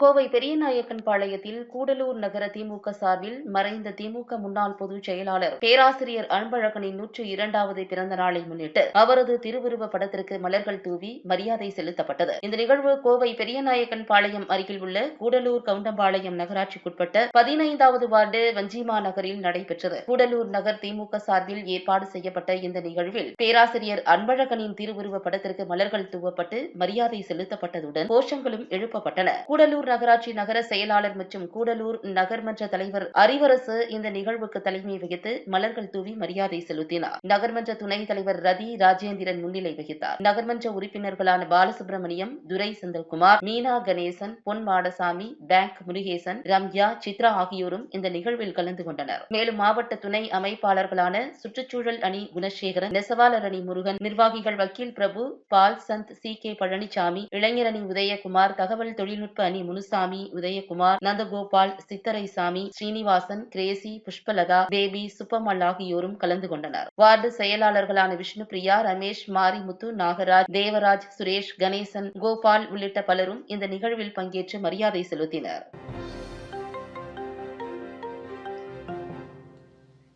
கோவை பெரியநாயக்கன் பாளையத்தில் கூடலூர் நகர திமுக சார்பில் மறைந்த திமுக முன்னாள் பொதுச் செயலாளர் பேராசிரியர் அன்பழகனின் நூற்று இரண்டாவது பிறந்த நாளை முன்னிட்டு அவரது திருவுருவ படத்திற்கு மலர்கள் தூவி மரியாதை செலுத்தப்பட்டது. இந்த நிகழ்வு கோவை பெரியநாயக்கன் பாளையம் அருகில் உள்ள கூடலூர் கவுண்டம்பாளையம் நகராட்சிக்குட்பட்ட பதினைந்தாவது வார்டு வஞ்சிமா நகரில் நடைபெற்றது. கூடலூர் நகர் திமுக சார்பில் ஏற்பாடு செய்யப்பட்ட இந்த நிகழ்வில் பேராசிரியர் அன்பழகனின் திருவுருவ படத்திற்கு மலர்கள் தூவப்பட்டு மரியாதை செலுத்தப்பட்டதுடன் கோஷங்களும் எழுப்பப்பட்டன. கூடலூர் நகராட்சி நகர செயலாளர் மற்றும் கூடலூர் நகர்மன்ற தலைவர் அறிவரசு இந்த நிகழ்வுக்கு தலைமை வகித்து மலர்கள் தூவி மரியாதை செலுத்தினார். நகர்மன்ற துணைத் தலைவர் ரதி ராஜேந்திரன் முன்னிலை வகித்தார். நகர்மன்ற உறுப்பினர்களான பாலசுப்ரமணியம் துரை செந்தில்குமார் மீனா கணேசன் பொன் மாடசாமி பேங்க் முருகேசன் ரம்யா சித்ரா ஆகியோரும் இந்த நிகழ்வில் கலந்து கொண்டனர். மேலும் மாவட்ட துணை அமைப்பாளர்களான சுற்றுச்சூழல் அணி குணசேகரன் நெசவாளர் அணி முருகன் நிர்வாகிகள் வக்கீல் பிரபு பால் சந்த் சி கே பழனிசாமி இளைஞர் அணி உதயகுமார் தகவல் தொழில்நுட்ப அணி முனுசாமி உதயகுமார் நந்தகோபால் சித்தரைசாமி ஸ்ரீனிவாசன் கிரேசி புஷ்பலதா தேவி சுப்பம்மல் ஆகியோரும் கலந்து கொண்டனர். வார்டு செயலாளர்களான விஷ்ணு பிரியா ரமேஷ் மாரிமுத்து நாகராஜ் தேவராஜ் சுரேஷ் கணேசன் கோபால் உள்ளிட்ட பலரும் இந்த நிகழ்வில் பங்கேற்று மரியாதை செலுத்தினர்.